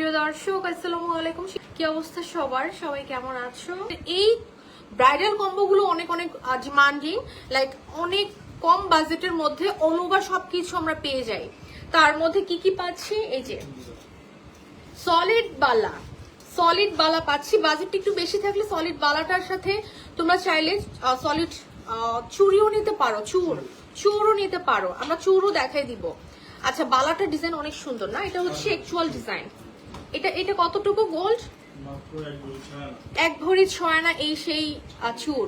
প্রিয় দর্শক, আসসালামু আলাইকুম। কি অবস্থা সবার? সবাই কেমন আছো? এই ব্রাইডাল কম্বোগুলো অনেক অনেক ডিমান্ডিং লাইক অনেক কম বাজেটের মধ্যে ওভার সবকিছু আমরা পেয়ে যাই। তার মধ্যে কি কি পাচ্ছি? এই যে সলিড বালা। সলিড বালা পাচ্ছি। বাজেটটা একটু বেশি থাকলে সলিড বালাটার সাথে তোমরা চাইলে সলিড চুরিও নিতে পারো, চুর, চুরও নিতে পারো। আমরা চুরও দেখাই দিব। আচ্ছা বালাটার ডিজাইন অনেক সুন্দর না? এটা হচ্ছে অ্যাকচুয়াল ডিজাইন এটা এটা কতটুকু গোল্ড এক ভরি ছয় আনা এই সেই চুর।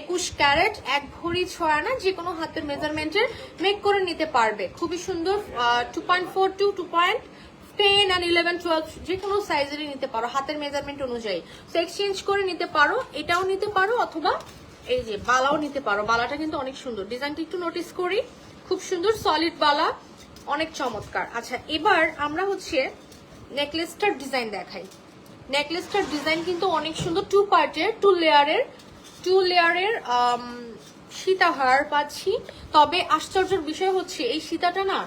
একুশ ক্যারেট, এক ভরি ছয় আনা যে কোনো হাতের মেজারমেন্টের মেক করে নিতে পারবে। খুবই সুন্দর two point four two two point ten and eleven twelve যে কোনো সাইজেরই নিতে পারো, হাতের মেজারমেন্ট অনুযায়ী। তো এক্সচেঞ্জ করে নিতে পারো, এটাও নিতে পারো, অথবা এই যে বালাও নিতে পারো। বালাটা কিন্তু অনেক সুন্দর। ডিজাইনটা একটু নোটিস করি। খুব সুন্দর সলিড বালা, অনেক চমৎকার। আচ্ছা এবার আমরা হচ্ছে নেকলেসটার ডিজাইন দেখাই। নেকলেসটার ডিজাইন কিন্তু অনেক সুন্দর টু পার্টের টু লেয়ারের টু লেয়ারের সীতাহার পাচ্ছি। তবে আশ্চর্যের বিষয় হচ্ছে, এই সীতাটা না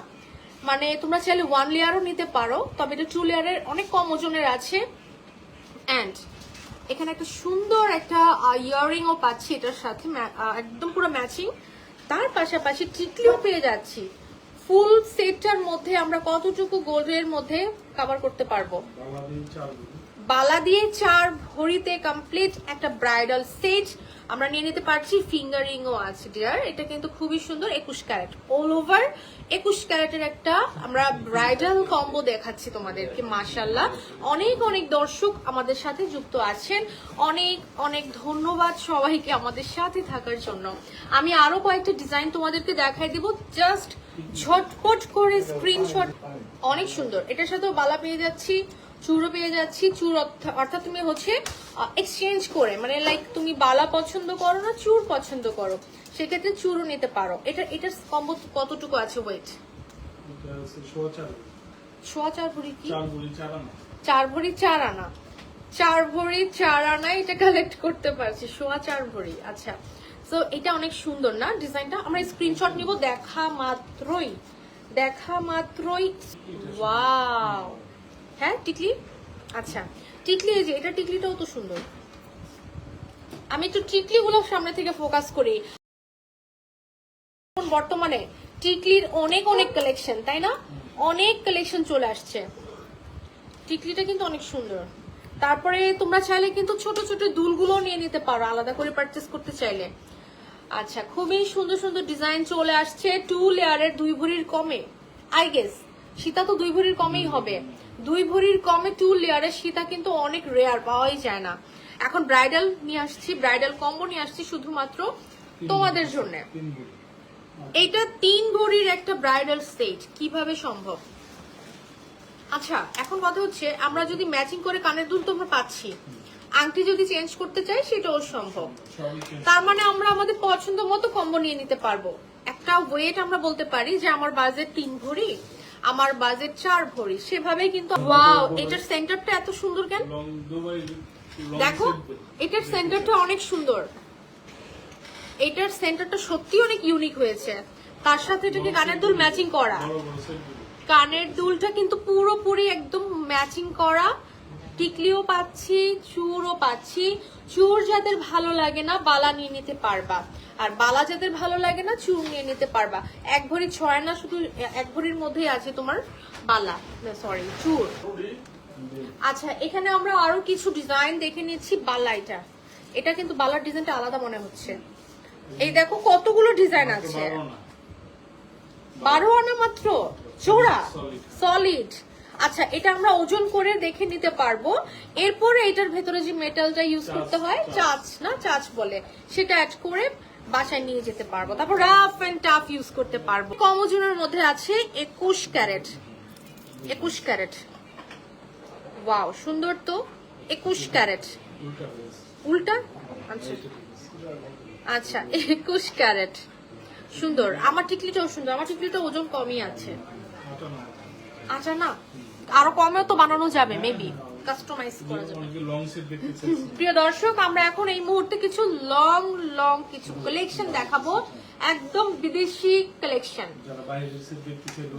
মানে তোমরা চাইলে ওয়ান লেয়ারও নিতে পারো, তবে এটা টু লেয়ারের অনেক কম ওজনের আছে। অ্যান্ড এখানে একটা সুন্দর একটা ইয়ারিং ও পাচ্ছি এটার সাথে একদম পুরো ম্যাচিং তার পাশাপাশি টিকলিও পেয়ে যাচ্ছি। ফুল সেটটার মধ্যে আমরা কতটুকু গোল্ডের মধ্যে কভার করতে পারব। বালা দিয়ে চার ভরিতে কমপ্লিট একটা ব্রাইডাল সেট আমরা নিয়ে নিতে পারছি ফিঙ্গারিং ও আছে ডিয়ার এটা কিন্তু খুবই সুন্দর, একুশ ক্যারেট। অল ওভার একুশ ক্যারেটের একটা আমরা ব্রাইডাল কম্বো দেখাচ্ছি তোমাদেরকে মাশাল্লাহ অনেক অনেক দর্শক আমাদের সাথে যুক্ত আছেন। অনেক অনেক ধন্যবাদ সবাইকে আমাদের সাথে থাকার জন্য। আমি আরও কয়েকটা ডিজাইন তোমাদেরকে দেখাই দিব। জাস্ট ঝটপট করে স্ক্রিনশট অনেক সুন্দর। এটার সাথেও বালা পেয়ে যাচ্ছি। চুরও পেয়ে যাচ্ছি চুর অর্থ- অর্থাৎ তুমি হচ্ছে এক্সচেঞ্জ করে মানে লাইক তুমি বালা পছন্দ করো না চুর পছন্দ করো সেক্ষেত্রে চুরও নিতে পারো। এটা এটার কম্বো কতটুকু আছে ওয়েট সোয়া চার ভরি। কি? চার ভরি চার আনা। চার ভরি চার আনা। এটা কালেক্ট করতে পারছি সোয়া চার ভরি আচ্ছা। তো এটা অনেক সুন্দর না ডিজাইনটা? আমরা স্ক্রিনশট নিব দেখা মাত্রই দেখা মাত্রই ওয়াও হ্যাঁ টিকলি? আচ্ছা। টিকলি, এই যে, এটা টিকলিটাও তো সুন্দর। আমি একটু টিকলি গুলো সামনে থেকে ফোকাস করি। বর্তমানে টিকলির অনেক অনেক কালেকশন তাই না? অনেক কালেকশন চলে আসছে। টিকলিটা কিন্তু অনেক সুন্দর। তারপরে তোমরা চাইলে কিন্তু ছোট ছোট দুলগুলো নিয়ে নিতে পারো, আলাদা করে পারচেস করতে চাইলে। আচ্ছা খুবই সুন্দর সুন্দর ডিজাইন চলে আসছে। টু লেয়ারের দুই ভরির কমে। আই গেস সীতা তো দুই ভরির কমেই হবে। দুই ভরির কমে টু লেয়ারের সীতা কিন্তু অনেক রেয়ার পাওয়াই যায় না। এখন ব্রাইডাল নিয়ে আসছি ব্রাইডাল কম্বো নিয়ে আসছি শুধুমাত্র তোমাদের জন্য। এইটা তিন ভরির একটা ব্রাইডাল সেট কীভাবে সম্ভব? আচ্ছা এখন কথা হচ্ছে আমরা যদি ম্যাচিং করে কানের দুল তো আমরা পাচ্ছি। আংটি যদি চেঞ্জ করতে চাই সেটাও সম্ভব। তার মানে আমরা আমাদের পছন্দ মতো কম্বো নিয়ে নিতে পারব। একটা ওয়েট আমরা বলতে পারি যে আমার বাজেট তিন ভরি। আমার বাজেট চার ভরি। সেভাবে কিন্তু ওয়াও এটার সেন্টারটা এত সুন্দর কেন? দেখো, এটার সেন্টারটা অনেক সুন্দর। এটার সেন্টারটা সত্যি অনেক ইউনিক হয়েছে। তার সাথে এটাকে কানের দুল ম্যাচিং করা। কানের দুলটা কিন্তু পুরোপুরি একদম ম্যাচিং করা। টিকলিও পাচ্ছি চুরও পাচ্ছি। চুর যাদের ভালো লাগে না বালা নিয়ে নিতে পারবা। আর বালা যাদের ভালো লাগে না চুর নিয়ে নিতে পারবা। এক ভরি ছয় না শুধু এক ভরির মধ্যেই আছে তোমার বালা। সরি চুর। আচ্ছা এখানে আমরা আরও কিছু ডিজাইন দেখে নিচ্ছি বালা এটা। এটা কিন্তু বালার ডিজাইনটা আলাদা মনে হচ্ছে। এই দেখো কতগুলো ডিজাইন আছে। বারো আনা। মাত্র? চোরা. সলিড আচ্ছা এটা আমরা ওজন করে দেখে নিতে পারব। এরপরে এটার ভেতরে যে মেটালটা ইউজ করতে হয় চাচ। না চাচ বলে সেটা অ্যাড করে বাসায় নিয়ে যেতে পারব। তারপর রাফ অ্যান্ড টাফ ইউজ করতে পারব। কম ওজনের মধ্যে আছে একুশ ক্যারেট। একুশ ক্যারেট। ওয়াও সুন্দর তো। একুশ ক্যারেট। উল্টা? আচ্ছা। আচ্ছা একুশ ক্যারেট। সুন্দর। আমার টিকলিটাও সুন্দর। আমার টিকলিটা ওজন কমই আছে। আচ্ছা না আরও কমেও তো বানানো যাবে মেবি কাস্টমাইজ করা যাবে। প্রিয় দর্শক আমরা এখন এই মুহূর্তে কিছু লং লং কিছু কালেকশন দেখাবো। একদম বিদেশি কালেকশন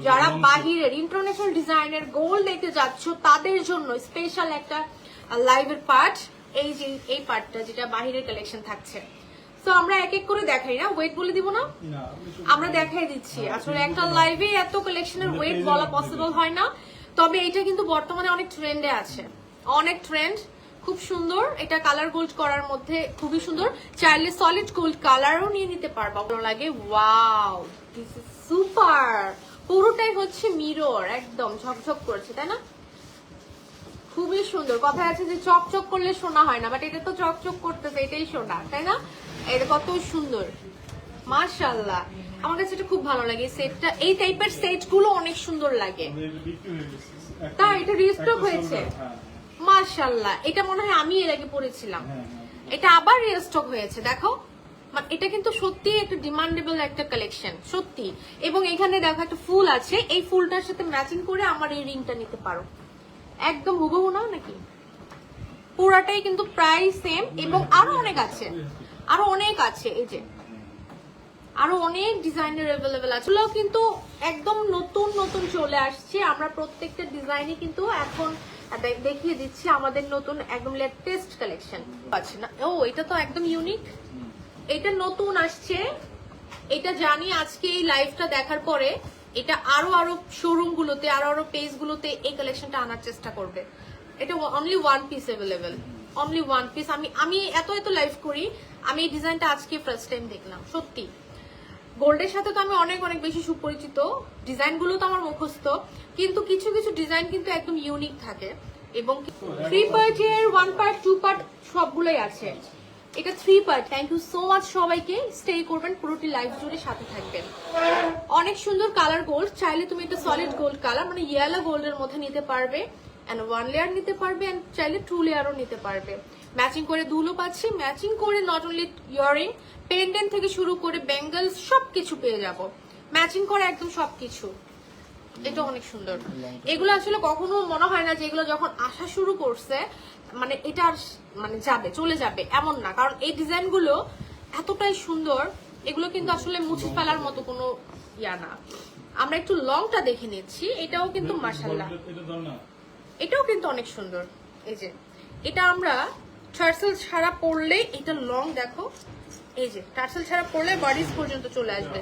যারা বাহিরের ইন্টারন্যাশনাল ডিজাইনের গোল দেখতে যাচ্ছ তাদের জন্য স্পেশাল একটা লাইভের পার্ট এই যে এই পার্টটা যেটা বাহিরের কালেকশন থাকছে। তো আমরা এক এক করে দেখাই না ওয়েট বলে দিব না? আমরা দেখাই দিচ্ছি। আসলে একটা লাইভে এত কালেকশনের ওয়েট বলা পসিবল হয় না। তবে এটা কিন্তু বর্তমানে অনেক ট্রেন্ডে আছে। অনেক ট্রেন্ড খুব সুন্দর। এটা কালার গোল্ড করার মধ্যে খুবই সুন্দর। চাইলে সলিড গোল্ড কালারও নিয়ে নিতে পারবা। ভালো লাগে। ওয়াও দিস ইজ সুপার পুরোটাই হচ্ছে মিরর একদম ঝকঝক করছে, তাই না? খুবই সুন্দর। কথা আছে যে চকচক করলে শোনা হয় না বাট এটা তো চকচক করতেছে, এটাই শোনা তাই না? এটা কত সুন্দর। মাশাল্লাহ আমার কাছে এটা খুব ভালো লাগে সেটটা এই টাইপের সেটগুলো অনেক সুন্দর লাগে। তা এটা হয়ে একটা হয়েছে? solder, হ্যাঁ, এটা মনে হয় আমি এর আগে পড়েছিলাম হ্যাঁ, হ্যাঁ। এটা আবার রিস্টক হয়েছে দেখো। মানে এটা কিন্তু সত্যি একটা ডিমান্ডেবল একটা কালেকশন সত্যি। এবং এখানে দেখো একটা ফুল আছে এই ফুলটার সাথে ম্যাচিং করে আমার এই রিংটা নিতে পারো। একদম হুবহু না নাকি? পুরাটাই কিন্তু প্রায় সেম এবং আরও অনেক আছে। আরও অনেক আছে এই যে। আরও অনেক ডিজাইনের অ্যাভেলেবেল আছে। এগুলো কিন্তু একদম নতুন নতুন চলে আসছে। আমরা প্রত্যেকটা ডিজাইনই কিন্তু এখন দেখিয়ে দিচ্ছি আমাদের নতুন একদম লেটেস্ট কালেকশন আছে না। ও, এটা তো একদম ইউনিক এটা নতুন আসছে। এটা জানি আজকে এই লাইভটা দেখার পরে এটা আরও আরও শোরুম গুলোতে আরও আরও পেজ গুলোতে এই কালেকশনটা আনার চেষ্টা করবে। এটা only one piece available only one piece আমি আমি এত এত লাইভ করি, আমি এই ডিজাইনটা আজকে ফার্স্ট টাইম দেখলাম, সত্যি। গোল্ডের সাথে তো আমি অনেক অনেক বেশি সুপরিচিত। ডিজাইনগুলো তো আমার মুখস্থ। কিন্তু কিছু কিছু ডিজাইন কিন্তু একদম ইউনিক থাকে। এবং থ্রি পার্ট পার্টের ওয়ান পার্ট টু পার্ট সবগুলোই আছে। এটা three part thank you so much সবাইকে। স্টে করবেন, পুরোটি লাইফ জুড়ে সাথে থাকবেন। অনেক সুন্দর কালার গোল্ড চাইলে তুমি এটা সলিড গোল্ড কালার মানে ইয়েলো গোল্ডের মধ্যে নিতে পারবে। এন্ড ওয়ান লেয়ার নিতে পারবে। এন্ড চাইলে টু লেয়ারও নিতে পারবে। ম্যাচিং করে দুলো পাচ্ছি। ম্যাচিং করে নট অনলি ইয়ারিং পেন্ডেন্ট থেকে শুরু করে ব্যাঙ্গলস সবকিছু পেয়ে যাব। ম্যাচিং করে একদম সবকিছু। এটা অনেক সুন্দর। এগুলো আসলে কখনো মনে হয় না যে এগুলো যখন আসা শুরু করছে মানে এটা মানে যাবে চলে যাবে এমন না। কারণ এই ডিজাইনগুলো এতটাই সুন্দর এগুলো কিন্তু আসলে মুছে ফেলার মতো কোনো ইয়া না। আমরা একটু লংটা দেখে নিচ্ছি। এটাও কিন্তু মাসাল্লাহ না। এটাও কিন্তু অনেক সুন্দর। এই যে এটা আমরা টার্সেল ছাড়া পরলে এটা লং দেখো, এই যে, টার্সেল ছাড়া পরলে বডিস পর্যন্ত চলে আসবে।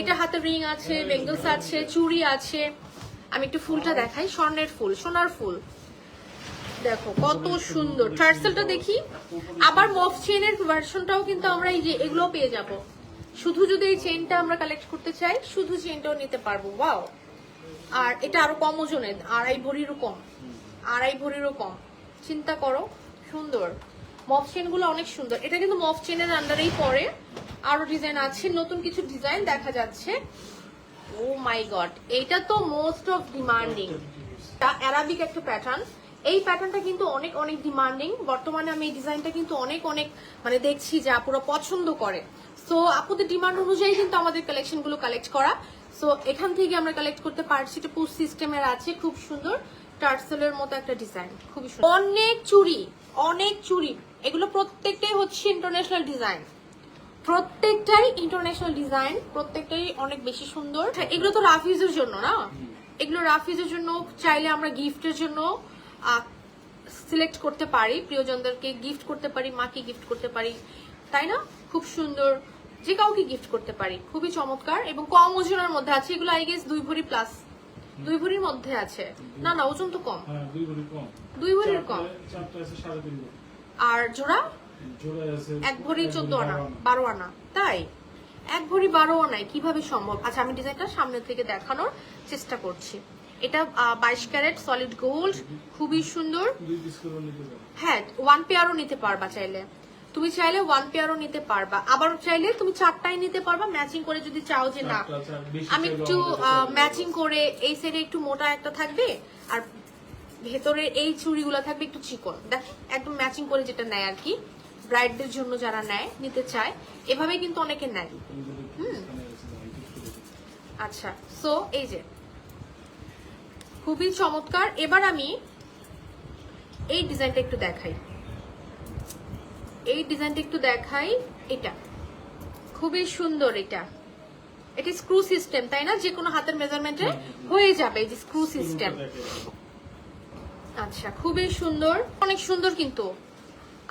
এটা হাতে রিং আছে বেঙ্গলস আছে, চুড়ি আছে। আমি একটু ফুলটা দেখাই, স্বর্ণের ফুল, সোনার ফুল। দেখো, কত সুন্দর। টার্সেলটা দেখি। আবার মফ চেনের ভার্সনটাও কিন্তু আমরা এই যে এগুলো পেয়ে যাব। শুধু যদি এই চেনটা আমরা কালেক্ট করতে চাই, শুধু চেনটাও নিতে পারব ওয়াও আর এটা আরও কম ওজনের, আড়াই ভরিরও কম, আড়াই ভরিরও কম। চিন্তা করো। সুন্দর। মফ চেনগুলো অনেক সুন্দর। এটা কিন্তু মফ চেনের আন্ডারেই পরে আরও ডিজাইন আছে, নতুন কিছু ডিজাইন দেখা যাচ্ছে। ও মাই গড এটা তো মোস্ট অফ ডিমান্ডিং অ্যারাবিক একটা প্যাটার্ন এই প্যাটার্নটা কিন্তু অনেক অনেক ডিমান্ডিং বর্তমানে আমি এই ডিজাইনটা কিন্তু অনেক অনেক মানে দেখছি যে আপুরা পছন্দ করে। সো আপুদের ডিমান্ড অনুযায়ী কিন্তু আমাদের কালেকশনগুলো কালেক্ট করা। সো এখান থেকে আমরা কালেক্ট করতে পারছি এটা পুশ সিস্টেমের আছে, খুব সুন্দর। টার্সেলের মতো একটা ডিজাইন খুবই সুন্দর। অনেক চুড়ি। অনেক চুড়ি এগুলো প্রত্যেকটাই হচ্ছে ইন্টারন্যাশনাল ডিজাইন প্রত্যেকটাই ইন্টারন্যাশনাল ডিজাইন প্রত্যেকটাই অনেক বেশি সুন্দর। হ্যাঁ, এগুলো তো রাফ ইউজের জন্য না? এগুলো রাফ ইউজের জন্য চাইলে আমরা গিফটের জন্য সিলেক্ট করতে পারি। প্রিয়জনদেরকে গিফট করতে পারি মাকে গিফট করতে পারি। তাই না? খুব সুন্দর। যে কাউকে গিফট করতে পারি। খুবই চমৎকার এবং কম ওজনের মধ্যে আছে। এগুলো আই গেস দুই ভরি প্লাস দুই ভরির মধ্যে আছে। না না ওজন তো কম। হ্যাঁ, দুই ভরির কম। আর জোড়া? এক ভরি চোদ্দ আনা। বারো আনা। তাই? এক ভরি বারো আনায় কীভাবে সম্ভব? আচ্ছা আমি ডিজাইনটা সামনে থেকে দেখানোর চেষ্টা করছি। এটা বাইশ ক্যারেট সলিড গোল্ড খুবই সুন্দর। হ্যাঁ ওয়ান পেয়ারও নিতে পারবা চাইলে। তুমি চাইলে ওয়ান পেয়ারও নিতে পারবা। আবার চাইলে তুমি চারটাই নিতে পারবা ম্যাচিং করে যদি চাও যে না। আমি একটু ম্যাচিং করে এই সাইডে একটু মোটা একটা থাকবে আর ভেতরে এই চুড়িগুলো থাকবে একটু চিকন। দেখ একদম ম্যাচিং করে যেটা নেয় আর কি। ব্রাইডদের জন্য যারা নেয় নিতে চায় এভাবে কিন্তু অনেকে নেয়। দিই। আচ্ছা সো এই যে। খুবই চমৎকার। এবার আমি এই ডিজাইনটা একটু দেখাই। এই ডিজাইনটা একটু দেখাই। এটা। খুবই সুন্দর এটা। এটা স্ক্রু সিস্টেম তাই না? যে কোনো হাতের মেজারমেন্টে হয়ে যাবে এই যে স্ক্রু সিস্টেম। আচ্ছা খুবই সুন্দর। অনেক সুন্দর কিন্তু।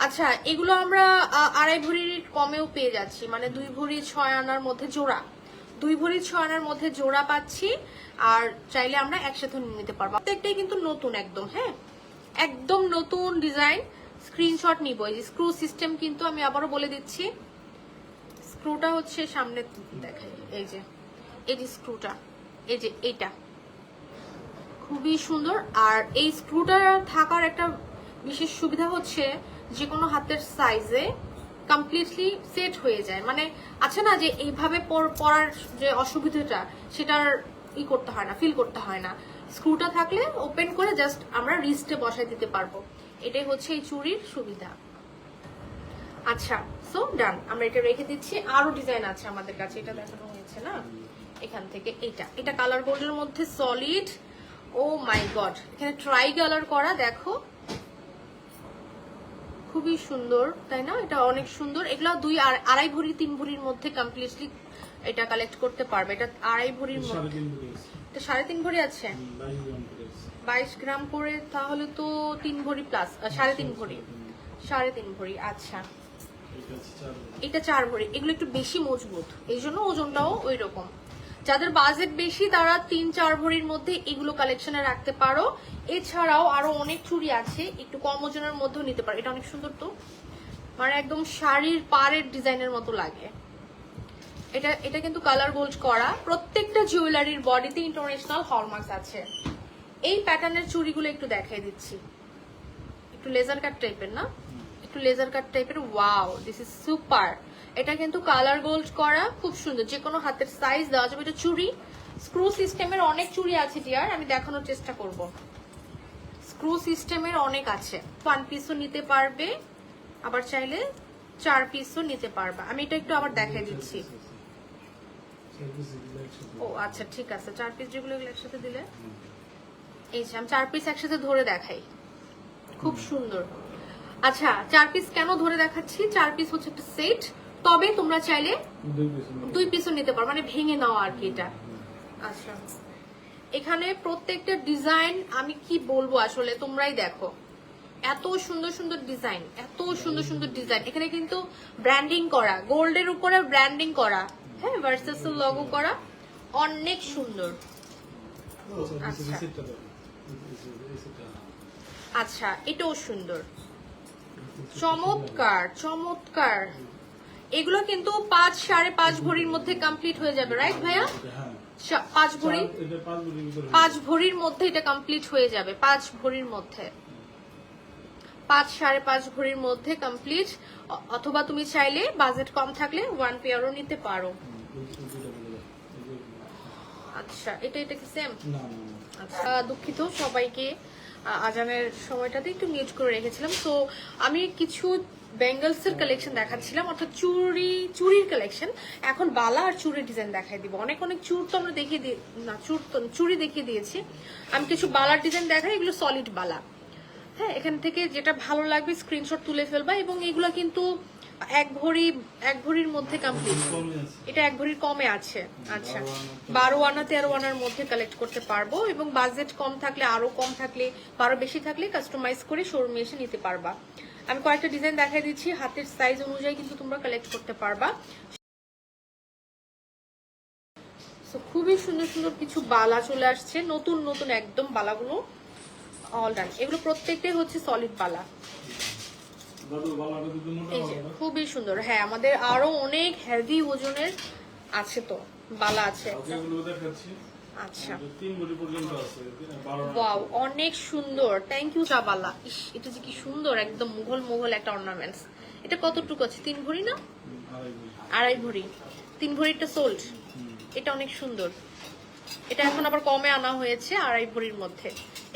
আচ্ছা এগুলো আমরা আড়াই ভরির কমেও পেয়ে যাচ্ছি। মানে দুই ভরি ছয় আনার মধ্যে জোড়া। দুই ভরি ছয় আনার মধ্যে জোড়া পাচ্ছি। আর চাইলে আমরা একসাথে নিয়ে নিতে পারব। প্রত্যেকটাই কিন্তু নতুন একদম হ্যাঁ? একদম নতুন ডিজাইন। স্ক্রিনশট নিব। এই যে স্ক্রু সিস্টেম কিন্তু আমি আবারও বলে দিচ্ছি। স্ক্রুটা হচ্ছে সামনে দেখাই এই যে এই যে স্ক্রুটা এই যে এইটা খুবই সুন্দর। আর এই স্ক্রুটা থাকার একটা বিশেষ সুবিধা হচ্ছে যে কোনো হাতের সাইজে কমপ্লিটলি সেট হয়ে যায়। মানে আছে না যে এইভাবে পরার যে অসুবিধাটা, সেটার ই করতে হয় না ফিল করতে হয় না। স্ক্রুটা থাকলে ওপেন করে জাস্ট আমরা রিস্টে বসাই দিতে পারব। এটাই হচ্ছে এই চুরির সুবিধা। আচ্ছা সো ডান আমরা এটা রেখে দিচ্ছি। আরও ডিজাইন আছে আমাদের কাছে এটা দেখানো হয়েছে না? এখান থেকে এটা এটা কালার গোল্ডের মধ্যে সলিড ও মাই গড এখানে ট্রাই কালার করা দেখো। খুবই সুন্দর তাই না? এটা অনেক সুন্দর। এগুলো দুই আর আড়াই ভরি তিন ভরির মধ্যে কমপ্লিটলি এটা কালেক্ট করতে পারবে। এটা আড়াই ভরির মধ্যে। এটা সাড়ে তিন ভরি আছে? বাইশ গ্রাম করে তাহলে তো তিন ভরি প্লাস সাড়ে তিন ভরি। সাড়ে তিন ভরি আচ্ছা। এটা চার ভরি। এগুলো একটু বেশি মজবুত। এই জন্য ওজনটাও ওই রকম যাদের বাজেট বেশি, তারা তিন, চার ভরির মধ্যে এগুলো কালেকশনে রাখতে পারো। এছাড়াও আরও অনেক চুড়ি আছে, একটু কম ওজনের মধ্যেও নিতে পারো। এটা অনেক সুন্দর তো। মানে একদম শাড়ির পাড়ের ডিজাইনের মতো লাগে। এটা এটা কিন্তু কালার গোল্ড করা। প্রত্যেকটা জুয়েলারির বডিতে ইন্টারন্যাশনাল হলমার্কস আছে। এই প্যাটার্নের চুড়িগুলো একটু দেখাই দিচ্ছি। একটু লেজার কাট টাইপের না? একটু লেজার কাট টাইপের ওয়াও দিস ইজ সুপার এটা কিন্তু কালার গোল্ড করা, খুব সুন্দর। যে কোনো হাতের সাইজ দেওয়া যাবে। এটা চুড়ি। স্ক্রু সিস্টেমের অনেক চুড়ি আছে ডিয়ার আমি দেখানোর চেষ্টা করব। স্ক্রু সিস্টেমের অনেক আছে। ওয়ান পিসও নিতে পারবে, আবার চাইলে চার পিসও নিতে পারবে। আমি এটা একটু আবার দেখাই দিচ্ছি। ও আচ্ছা ঠিক আছে। চার পিস যেগুলো একসাথে দিলে। এই যে আমি চার পিস একসাথে ধরে দেখাই। খুব সুন্দর। আচ্ছা চার পিস কেন ধরে দেখাচ্ছি? চার পিস হচ্ছে একটা সেট তবে তোমরা চাইলে দুই পিসও নিতে পারো। মানে ভেঙে নাও আর কি এটা। আচ্ছা। এখানে প্রত্যেকটা ডিজাইন আমি কি বলব আসলে তোমরাই দেখো। এত সুন্দর সুন্দর ডিজাইন এত সুন্দর সুন্দর ডিজাইন এখানে কিন্তু ব্র্যান্ডিং করা গোল্ডের উপরে ব্র্যান্ডিং করা হ্যাঁ ভার্সেস লগো করা অনেক সুন্দর। আচ্ছা, আচ্ছা। receipt টা দাও। receipt- receipt টা। আচ্ছা এটাও সুন্দর। চমৎকার চমৎকার। এগুলো কিন্তু পাঁচ সাড়ে পাঁচ ভরির মধ্যে কমপ্লিট হয়ে যাবে রাইট ভাইয়া? পাঁচ ভরি? পাঁচ ভরির মধ্যে এটা কমপ্লিট হয়ে যাবে পাঁচ ভরির মধ্যে। পাঁচ সাড়ে পাঁচ ভরির মধ্যে কমপ্লিট অথবা তুমি চাইলে বাজেট কম থাকলে ওয়ান পেয়ারও নিতে পারো। আচ্ছা এটা এটা কি সেম। আচ্ছা দুঃখিত সবাইকে। আজানের সময়টাতে একটু মিউট করে রেখেছিলাম। তো আমি কিছু বেঙ্গলস এর কালেকশন দেখাচ্ছিলাম, অর্থাৎ চুরি, চুরির কালেকশন এখন বালা আর চুড়ির ডিজাইন দেখাই দিব। অনেক অনেক চুর তো আমরা দেখিয়ে দিই না, চুর তো, চুরি দেখিয়ে দিয়েছি। আমি কিছু বালার ডিজাইন দেখাই, এগুলো সলিড বালা। হ্যাঁ এখান থেকে যেটা ভালো লাগবে স্ক্রিনশট তুলে ফেলবা এবং এগুলো কিন্তু এক ভরি এক ভরির মধ্যে কমপ্লিট। এটা এক ভরির কমে আছে। আচ্ছা। বারো আনা, তেরো আনার মধ্যে কালেক্ট করতে পারব এবং বাজেট কম থাকলে আরও কম থাকলে বারো বেশি থাকলে কাস্টমাইজ করে শোরুমে এসে নিতে পারবা। আমি কয়েকটা ডিজাইন দেখাই দিচ্ছি। হাতের সাইজ অনুযায়ী কিন্তু তোমরা কালেক্ট করতে পারবা। খুবই সুন্দর সুন্দর কিছু বালা চলে আসছে। নতুন নতুন একদম বালাগুলো। অল ডান এগুলো প্রত্যেকটাই হচ্ছে সলিড বালা। খুবই সুন্দর। হ্যাঁ আমাদের আরও অনেক হেভি ওজনের আছে তো বালা আছে। আচ্ছা। ওয়াও অনেক সুন্দর। থ্যাংক ইউ চাবালা ইস এটা যে কি সুন্দর একদম মুঘল মুঘল একটা অর্নামেন্টস এটা কতটুকু আছে? তিন ভরি না? আড়াই ভরি। তিন ভরিটা সোল্ড এটা অনেক সুন্দর। এটা এখন আবার কমে আনা হয়েছে আড়াই ভরির মধ্যে।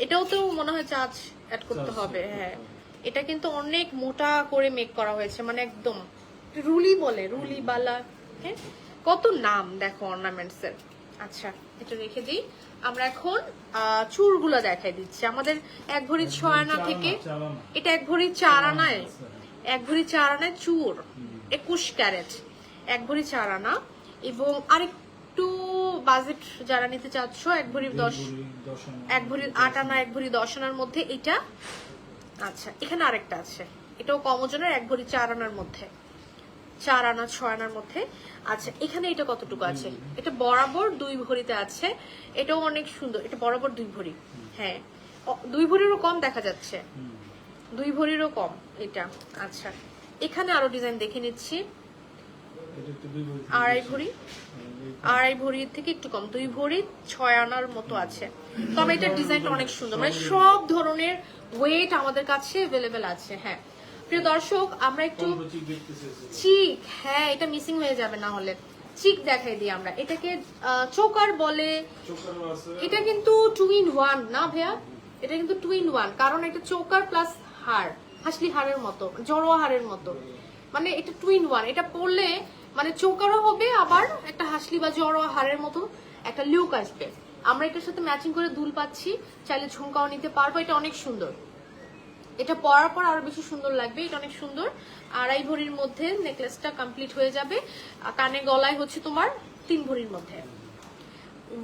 এটাও তো মনে হয় চার্জ অ্যাড করতে হবে হ্যাঁ। এটা কিন্তু অনেক মোটা করে মেক করা হয়েছে মানে একদম রুলি বলে রুলি বালা হ্যাঁ? কত নাম দেখো অর্নামেন্টস এর। আচ্ছা এটা রেখে দিই। আমরা এখন আহ, চুড়গুলো দেখাই দিচ্ছি। আমাদের এক ভরি ছয় আনা থেকে। এটা এক ভরি চার আনায় এক ভরি চার আনায় চুর একুশ ক্যারেট। এক ভরি চার আনা এবং আরেকটু বাজেট যারা নিতে চাচ্ছ এক ভরি দশ দশ এক ভরি আট আনা এক ভরি দশ আনার মধ্যে এটা আচ্ছা এখানে আরেকটা আছে। এটাও কম ওজনের এক ভরি চার আনার মধ্যে। চার আনা ছয় আনার মধ্যে। আচ্ছা এখানে এটা কতটুকু আছে? এটা বরাবর দুই ভরিতে আছে। এটাও অনেক সুন্দর এটা বরাবর দুই ভরি। হ্যাঁ। দুই ভরিরও কম দেখা যাচ্ছে। দুই ভরিরও কম এটা। আচ্ছা এখানে আরও ডিজাইন দেখে নিচ্ছি। আড়াই ভরি। আড়াই ভরির থেকে একটু কম দুই ভরি ছয় আনার মতো আছে। তবে এটার ডিজাইনটা অনেক সুন্দর। মানে সব ধরনের ওয়েট আমাদের কাছে অ্যাভেলেবেল আছে হ্যাঁ। প্রিয় দর্শক আমরা একটু। চিক হ্যাঁ এটা মিসিং হয়ে যাবে না হলে। চিক দেখাই দিই আমরা। এটাকে চোকার বলে। এটা কিন্তু টু ইন ওয়ান না ভাইয়া? এটা কিন্তু টু ইন ওয়ান কারণ এটা চোকার প্লাস হাড় হাসলি হাড়ের মতো জড়োয়া হাড়ের মতো। মানে এটা টু ইন ওয়ান এটা পরলে মানে চোকারও হবে আবার একটা হাসলি বা জড়োয়া হাড়ের মতো একটা লুক আসবে। আমরা এটার সাথে ম্যাচিং করে দুল পাচ্ছি চাইলে ঝুমকাও নিতে পারব এটা অনেক সুন্দর। এটা পরার পর আরও বেশি সুন্দর লাগবে এটা অনেক সুন্দর। আড়াই ভরির মধ্যে নেকলেসটা কমপ্লিট হয়ে যাবে। কানে গলায় হচ্ছে তোমার তিন ভরির মধ্যে।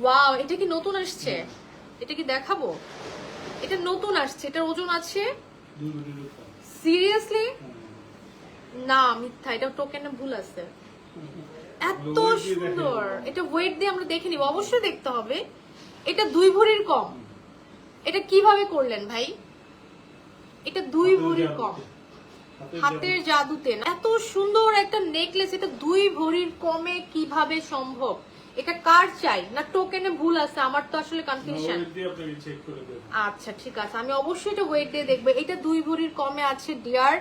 ওয়াও এটা কি নতুন আসছে? এটা কি দেখাবো? এটা নতুন আসছে এটার ওজন আছে। সিরিয়াসলি না মিথ্যা এটা টোকেনে ভুল আছে। এত সুন্দর। এটা ওয়েট দিয়ে আমরা দেখে নিব। অবশ্যই দেখতে হবে। এটা দুই ভরির কম। এটা কীভাবে করলেন ভাই? এটা দুই ভরির। কম। হাতের জাদুতে। না। এত সুন্দর একটা নেকলেস এটা দুই ভরির কমে কীভাবে সম্ভব? এটা কার চাই? না টোকেনে ভুল আছে? আমার তো আসলে। কনফিউশন। আচ্ছা ঠিক আছে। আমি অবশ্যই এটা ওয়েট দিয়ে দেখব। এটা দুই ভরির কমে আছে ডিয়ার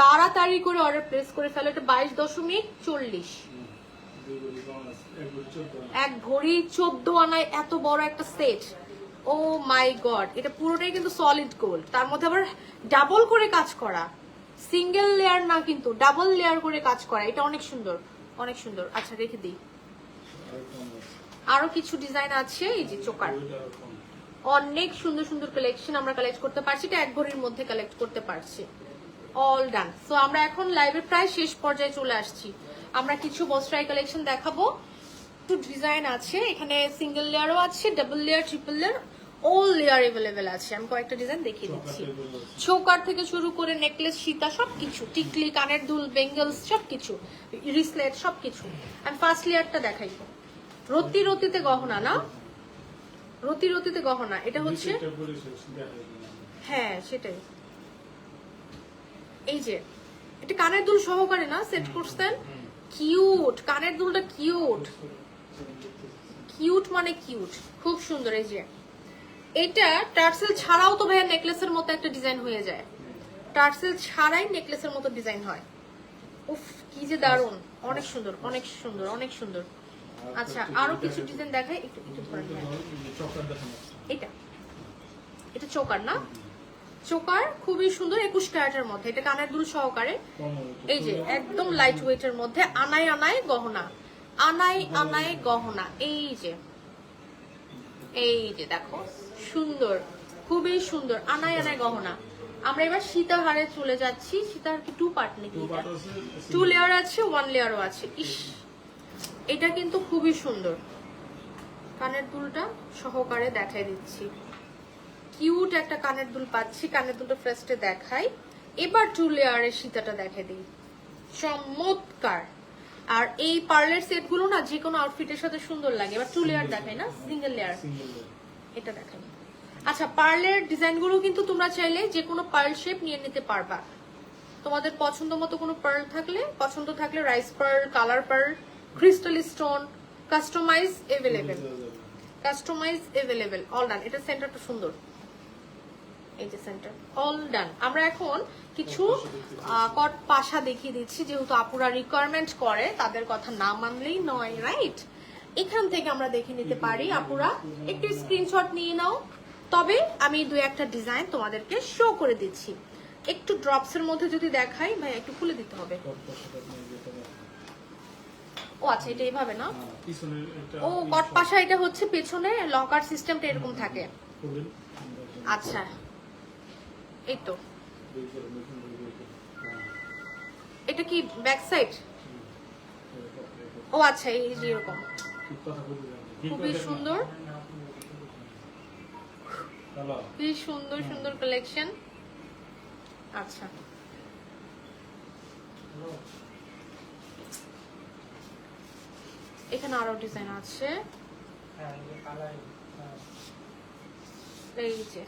তাড়াতাড়ি করে অর্ডার প্লেস করে ফেলো। এটা বাইশ দশমিক চল্লিশ। এক ভরি চোদ্দ আনায় এত বড় একটা সেট ও মাই গড এটা পুরোটাই কিন্তু সলিড গোল্ড তার মধ্যে আবার ডাবল করে কাজ করা। সিঙ্গেল লেয়ার না কিন্তু ডাবল লেয়ার করে কাজ করা। এটা অনেক সুন্দর অনেক সুন্দর। আচ্ছা রেখে দিই। আর কিছু ডিজাইন আছে, এই যে চোকার। অনেক সুন্দর সুন্দর কালেকশন আমরা কালেক্ট করতে পারছি। এটা এক ঘড়ির মধ্যে কালেক্ট করতে পারছি। অল ডান সো আমরা এখন লাইভের প্রায় শেষ পর্যায়ে চলে আসছি। আমরা কিছু বস্ত্রাই কালেকশন দেখাবো। একটু ডিজাইন আছে। এখানে সিঙ্গেল লেয়ারও আছে double layer triple layer all layer available আছে। আমি কয়েকটা ডিজাইন দেখিয়ে দিচ্ছি। চোকার থেকে শুরু করে নেকলেস সীতা সবকিছু। টিকলি কানের দুল বেঙ্গলস সবকিছু। রিসলেট সবকিছু। আমি ফার্স্ট লেয়ারটা দেখাই। রতি রতিতে গহনা না? রতি রতিতে গহনা। এটা হচ্ছে। হ্যাঁ সেটাই। এই যে, এটা কানের দুল সহকারে না সেট করছেন? কিউট কানের দুলটা কিউট কিউট মানে কিউট খুব সুন্দর, এই যে। এটা টার্সেল ছাড়াও তো ভাইয়া নেকলেসের মতো একটা ডিজাইন হয়ে যায়। টার্সেল ছাড়াই নেকলেসের মতো ডিজাইন হয়। উফ, কি যে দারুণ। অনেক সুন্দর অনেক সুন্দর অনেক সুন্দর। আচ্ছা আরও কিছু ডিজাইন দেখাই, একটু একটু। এটা। এটা চোকার না? চোকার খুবই সুন্দর একুশ ক্যারেটের মধ্যে, এটা কানের দুল সহকারে। এই যে, একদম লাইট ওয়েটের মধ্যে আনায় আনায় গহনা, আনায় আনায় গহনা, এই যে এই যে দেখো, সুন্দর, খুবই সুন্দর, আনায় আনাই গহনা। আমরা এবার সীতাহারে চলে যাচ্ছি সীতাহার কি টু পার্ট নাকি টু লেয়ার আছে ওয়ান লেয়ারও আছে, ইস, এটা কিন্তু খুবই সুন্দর। কানের দুলটা সহকারে দেখাই দিচ্ছি। কিউট একটা কানের দুল পাচ্ছি কানের দুলটা ফার্স্টে দেখাই। এবার টু লেয়ারের সীতাটা দেখাই দিই। চমৎকার। আর এই পার্লের সেটগুলো না যে কোনো আউটফিটের সাথে সুন্দর লাগে। এবার টু লেয়ার দেখাই না সিঙ্গেল লেয়ার সিঙ্গেল লেয়ার। এটা দেখাই। আচ্ছা পার্লের ডিজাইনগুলো কিন্তু তোমরা চাইলে যে কোনো পার্ল শেপ নিয়ে নিতে পারবা। তোমাদের পছন্দ মতো কোনো পার্ল থাকলে পছন্দ থাকলে rice pearl colour pearl crystal stone customize available customize available all done এটা সেন্টারটা সুন্দর। এই যে সেন্টার অল ডান আমরা এখন কিছু আহ, কট পাশা দেখিয়ে দিচ্ছি যেহেতু আপুরা রিকোয়ারমেন্ট করে তাদের কথা না মানলেই নয় রাইট এখান থেকে আমরা দেখে নিতে পারি আপুরা একটু স্ক্রিনশট নিয়ে নাও। তবে আমি দু একটা ডিজাইন তোমাদেরকে শো করে দিচ্ছি। একটু ড্রপস এর মধ্যে যদি দেখাই ভাই একটু খুলে দিতে হবে। ও আচ্ছা এটা এইভাবে না? হ্যাঁ, ও কট পাশা এটা হচ্ছে পেছনে লকার সিস্টেমটা এরকম থাকে। আচ্ছা। এই তো এটা কি ব্যাক সাইড ও আচ্ছা এই এরকম। খুবই সুন্দর। খুবই সুন্দর সুন্দর কালেকশন আচ্ছা। এখানে আরও ডিজাইন আছে। এই যে।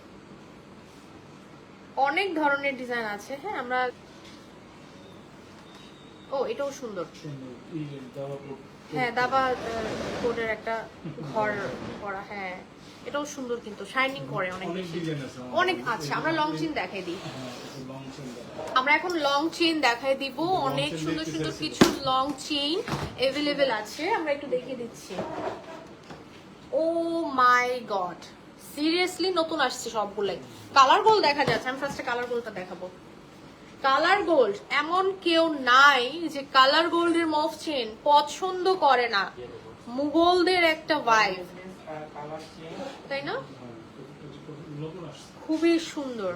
অনেক ধরনের ডিজাইন আছে হ্যাঁ আমরা ও এটাও সুন্দর। হ্যাঁ দাবা কোডের একটা ঘর করা হ্যাঁ এটাও সুন্দর কিন্তু শাইনিং করে অনেক বেশি। অনেক আছে আমরা লং চেন দেখাই দিই। আমরা এখন লং চেন দেখাই দিব অনেক সুন্দর সুন্দর কিছু লং চেইন অ্যাভেলেবেল আছে আমরা একটু দেখিয়ে দিচ্ছি। ও মাই গড সিরিয়াসলি নতুন আসছে সবগুলাই। কালার গোল্ড দেখা যাচ্ছে, আমি ফার্স্টে কালার গোল্ডটা দেখাবো। কালার গোল্ড এমন কেউ নাই যে কালার গোল্ডের মফ চেন পছন্দ করে না। মুঘলদের একটা ভাইব তাই না? খুবই সুন্দর।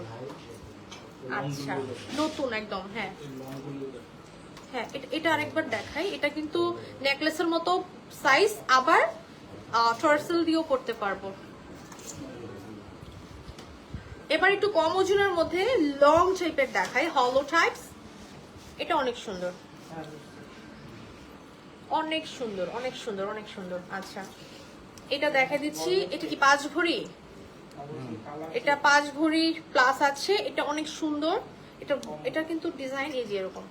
আচ্ছা নতুন একদম হ্যাঁ। গুলো। হ্যাঁ এটা- এটা আরেকবার দেখাই। এটা কিন্তু নেকলেসের মতো সাইজ আবার টর্সেল দিয়েও করতে পারব। এবার একটু কম ওজনের মধ্যে লং টাইপের দেখাই হলো টাইপস এটা অনেক সুন্দর। অনেক সুন্দর অনেক সুন্দর অনেক সুন্দর। আচ্ছা এটা দেখা দিচ্ছি। এটা কি পাঁচ ভরি? এটা পাঁচ ভরি প্লাস আছে। এটা অনেক সুন্দর। এটা এটা কিন্তু ডিজাইন এই যে এরকম।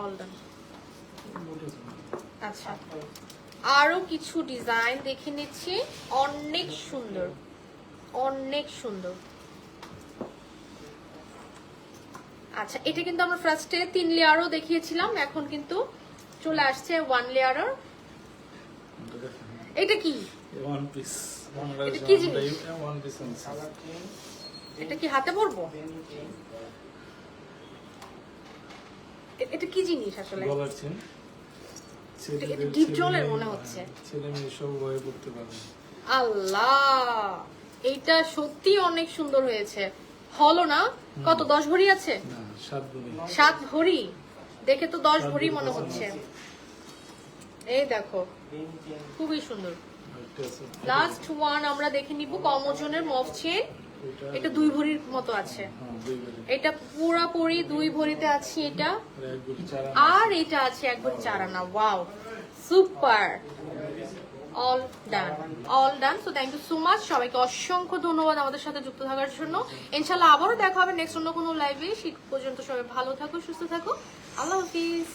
অল ডান আচ্ছা আরও কিছু ডিজাইন দেখে নিচ্ছি। অনেক সুন্দর অনেক সুন্দর। আচ্ছা এটা কিন্তু আমরা ফার্স্টে তিন লেয়ারও দেখিয়েছিলাম এখন কিন্তু চলে আসছে ওয়ান লেয়ারও এটা কি? ওয়ান পিস এটা কি জিনিস? ওয়ান পিস এটা কি হাতে পরবো? এটা কি জিনিস আসলে? গলার চেন। এটা deep জলের মনে হচ্ছে। ছেলে মেয়ে সব বয়ে করতে পারবে আল্লাহ! এইটা সত্যি অনেক সুন্দর হয়েছে। হলো না? কত দশ ভরি আছে? সাত ভরি। দেখে তো দশ ভরি ভরি মনে হচ্ছে। এই দেখো খুবই সুন্দর। লাস্ট ওয়ান আমরা দেখে নিব কম ওজনের মফ চেন। এটা দুই ভরির মতো আছে। হ্যাঁ এটা পুরাপুরি দুই ভরিতে আছে এটা। আর এটা আছে এক চার আনা wow super all done all done so thank you so much সবাইকে অসংখ্য ধন্যবাদ আমাদের সাথে যুক্ত থাকার জন্য। ইনশাল্লাহ আবারও দেখা হবে নেক্সট অন্য কোনো লাইভে শীত পর্যন্ত সবাই ভালো থাকো, সুস্থ থাকো। আল্লাহ হাফিজ।